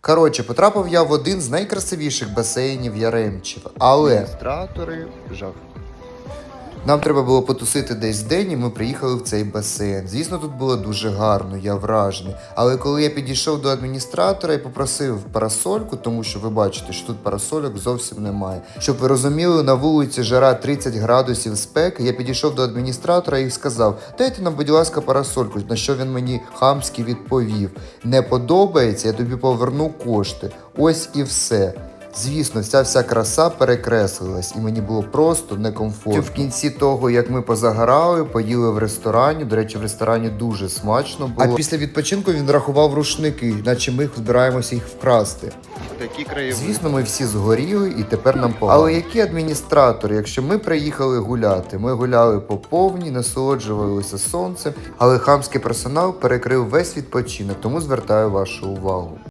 Коротше, потрапив я в один з найкрасивіших басейнів Яремчів, але Адміністратори жах. Нам треба було потусити десь день, і ми приїхали в цей басейн. Звісно, тут було дуже гарно, я вражений. Але коли я підійшов до адміністратора і попросив парасольку, тому що ви бачите, що тут парасольок зовсім немає. Щоб ви розуміли, на вулиці жара 30 градусів спеки. Я підійшов до адміністратора і сказав: дайте нам, будь ласка, парасольку. На що він мені хамськи відповів: не подобається, я тобі поверну кошти. Ось і все. Звісно, ця вся краса перекреслилась, і мені було просто некомфортно. В кінці того, як ми позагорали, поїли в ресторані. До речі, в ресторані дуже смачно було. А після відпочинку він рахував рушники, наче ми збираємося їх вкрасти. Такі краєвиди. Звісно, ми всі згоріли і тепер нам погано. Але які адміністратори, якщо ми приїхали гуляти, ми гуляли по повній, насолоджувалися сонцем, але хамський персонал перекрив весь відпочинок, тому звертаю вашу увагу.